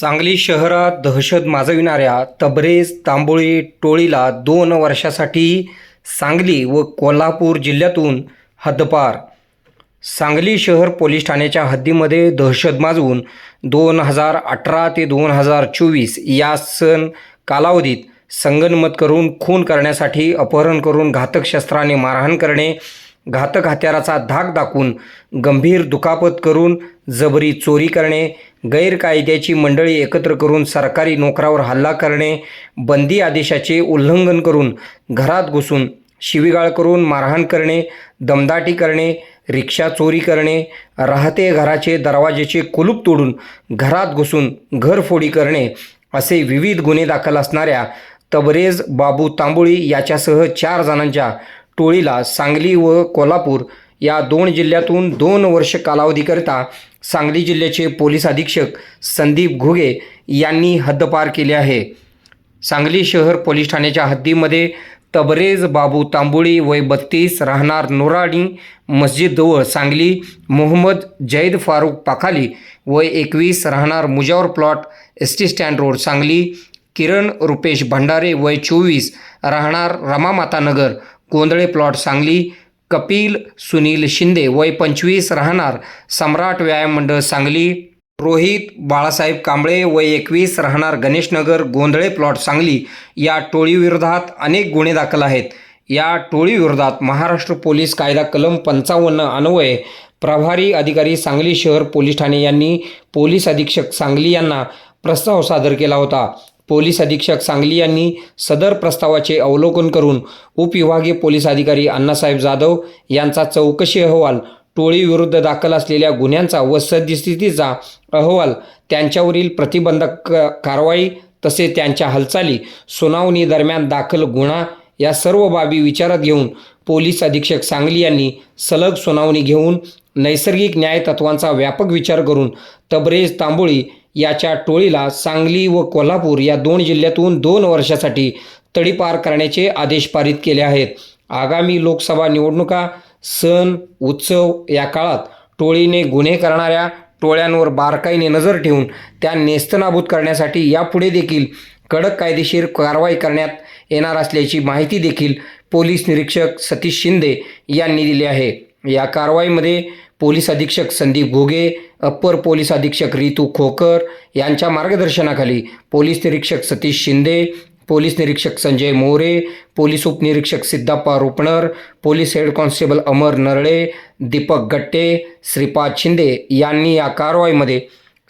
सांगली शहरात दहशत माजविणाऱ्या तबरेज तांबोळी टोळीला दोन वर्षासाठी सांगली व कोल्हापूर जिल्ह्यातून हद्दपार. सांगली शहर पोलीस ठाण्याच्या हद्दीमध्ये दहशत माजवून दोन हजार अठरा ते दोन हजार चोवीस या सण कालावधीत संगनमत करून खून करण्यासाठी अपहरण करून घातक शस्त्राने मारहाण करणे घातक हत्याराचा धाक दाखवून गंभीर दुखापत करून जबरी चोरी करणे गैरकायद्याची मंडळी एकत्र करून सरकारी नोकरावर हल्ला करणे बंदी आदेशाचे उल्लंघन करून घरात घुसून शिवीगाळ करून मारहाण करणे दमदाटी करणे रिक्षा चोरी करणे राहते घराचे दरवाजेचे कुलूप तोडून घरात घुसून घरफोडी करणे असे विविध गुन्हे दाखल असणाऱ्या तबरेज बाबू तांबोळी याच्यासह चार जणांच्या टोळीला सांगली व कोल्हापूर या दोन जिल्ह्यातून दोन वर्ष कालावधीकरिता सांगली जिल्ह्याचे पोलीस अधीक्षक संदीप घुगे यांनी हद्दपार केले आहे. सांगली शहर पोलीस ठाण्याच्या हद्दीमध्ये तबरेज बाबू तांबोळी वय बत्तीस राहणार नोराणी मस्जिदजवळ सांगली मोहम्मद जैद फारूक पाखाली वय एकवीस राहणार Mujawar plot S T stand road Sangli Kiran Rupesh Bhandare वय चोवीस राहणार रमामातानगर गोंधळे प्लॉट सांगली कपिल सुनील शिंदे वय पंचवीस राहणार. सम्राट व्यायाम मंडळ सांगली. रोहित बाळासाहेब कांबळे वय एकवीस राहणार. गणेशनगर गोंधळे प्लॉट सांगली. या टोळीविरोधात अनेक गुन्हे दाखल आहेत. या टोळीविरोधात महाराष्ट्र पोलीस कायदा कलम पंचावन्न अन्वये प्रभारी अधिकारी सांगली शहर पोलीस ठाणे यांनी पोलीस अधीक्षक सांगली यांना प्रस्ताव सादर केला होता. पोलीस अधीक्षक सांगली यांनी सदर प्रस्तावाचे अवलोकन करून उपविभागीय पोलीस अधिकारी अण्णासाहेब जाधव यांचा चौकशी अहवाल टोळीविरुद्ध दाखल असलेल्या गुन्ह्यांचा व सद्यस्थितीचा अहवाल त्यांच्यावरील प्रतिबंधक क- कारवाई तसे त्यांच्या हालचाली सुनावणी दरम्यान दाखल गुन्हा या सर्व बाबी विचारात घेऊन पोलीस अधीक्षक सांगली यांनी सलग सुनावणी घेऊन नैसर्गिक न्याय तत्वांचा व्यापक विचार करून तबरेज तांबोळी याच्या टोळीला सांगली व कोल्हापूर या दोन जिल्ह्यातून दोन वर्षासाठी तडीपार करण्याचे आदेश पारित केले आहेत. आगामी लोकसभा निवडणुका सण उत्सव या काळात टोळीने गुन्हे करणाऱ्या टोळ्यांवर बारकाईने नजर ठेवून त्या नेस्तनाबूत करण्यासाठी यापुढे देखील कडक कायदेशीर कारवाई करण्यात येणार असल्याची माहिती देखील पोलीस निरीक्षक सतीश शिंदे यांनी दिली आहे. या कारवाईमध्ये पोलीस अधीक्षक संदीप घोगे अप्पर पोलीस अधीक्षक रितू खोकर यांच्या मार्गदर्शनाखाली पोलीस निरीक्षक सतीश शिंदे पोलीस निरीक्षक संजय मोरे पोलीस उपनिरीक्षक Siddhappa Rupnar police head constable Amar Narale Deepak Gatte Shripad Shinde यांनी या कारवाईमध्ये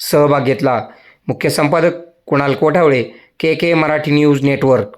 सहभाग घेतला. मुख्य संपादक Kunal Kothawale K K Marathi news network.